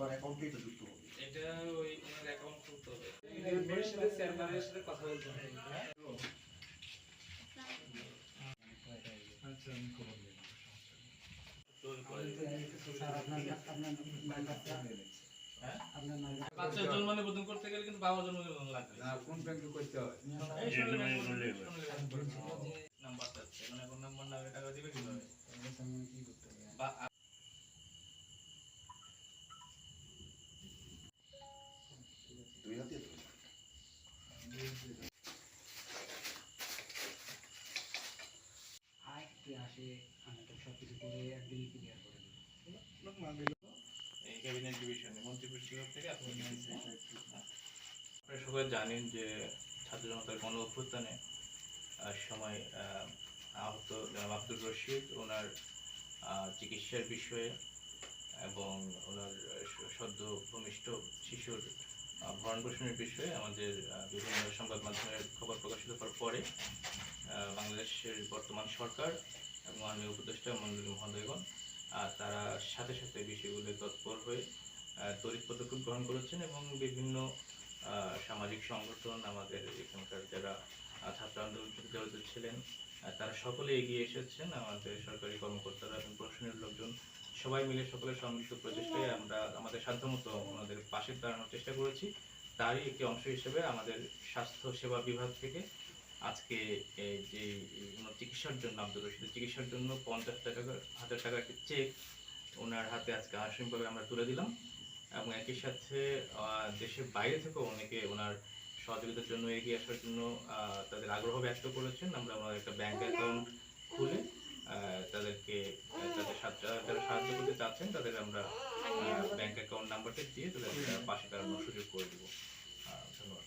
ওনার অ্যাকাউন্টেই তো যুক্ত হবে। এটা ওই ওনার অ্যাকাউন্ট খুলতে হবে। সাথে চেয়ারম্যানের সাথে কথা বলতে হবে আচ্ছা আমি খবর নেব হ্যাঁ? বাচ্চার জন্ম নিবন্ধন করতে গেলে কিন্তু বাবার লাগবে। কোন ব্যাংকে করতে হয় আজকে আসে আমি তো সব কিছু করে একদিন ক্লিয়ার করে এই ক্যাবিনেট মন্ত্রী পরিষদ থেকে আপনি আপনারা জানেন যে ছাত্র জনতার গণ অভ্যুত্থানে সময় আহ, আহত জনাব আব্দুর রশিদ ওনার চিকিৎসার বিষয়ে এবং ওনার সদ্য ভূমিষ্ঠ শিশুর আহ, ভরণ পোষণের বিষয়ে আমাদের বিভিন্ন সংবাদ মাধ্যমের খবর প্রকাশিত হওয়ার পরে বাংলাদেশের বর্তমান সরকার এবং মাননীয় উপদেষ্টা মন্ডলী মহোদয়গণ তারা সাথে সাথে বিষয়গুলো তৎপর হয়ে তড়িৎ পদক্ষেপ গ্রহণ করেছেন এবং বিভিন্ন সামাজিক সংগঠন আমাদের এখানকার যারা ছাত্র আন্দোলনের সাথে জড়িত ছিলেন তারা সকলে এগিয়ে এসেছেন। আমাদের সরকারি কর্মকর্তারা এবং প্রশাসনের লোকজন সবাই মিলে সকলের সম্মিলিত প্রচেষ্টায় আমরা আমাদের সাধ্যমতো ওনাদের পাশে দাঁড়ানোর চেষ্টা করেছি। তারই একটি অংশ হিসেবে আমাদের স্বাস্থ্য সেবা বিভাগ থেকে আজকে যে ওনার চিকিৎসার জন্য আব্দুল রশিদের চিকিৎসার জন্য পঞ্চাশ টাকা হাজার টাকার একটি চেক ওনার হাতে আজকে আনুষ্ঠানিকভাবে আমরা তুলে দিলাম। এবং একই সাথে দেশের বাইরে থেকেও অনেকে ওনার সহযোগিতার জন্য এগিয়ে আসার জন্য আহ, তাদের আগ্রহ ব্যক্ত করেছেন। আমরা ওনার একটা ব্যাংক অ্যাকাউন্ট খুলে আহ, তাদেরকে তাদের সাথে সাহায্য করতে চাচ্ছেন তাদের আমরা ব্যাংক অ্যাকাউন্ট নাম্বারটা দিয়ে তাদের পাশে দাঁড়ানোর সুযোগ করে দেবো। ধন্যবাদ।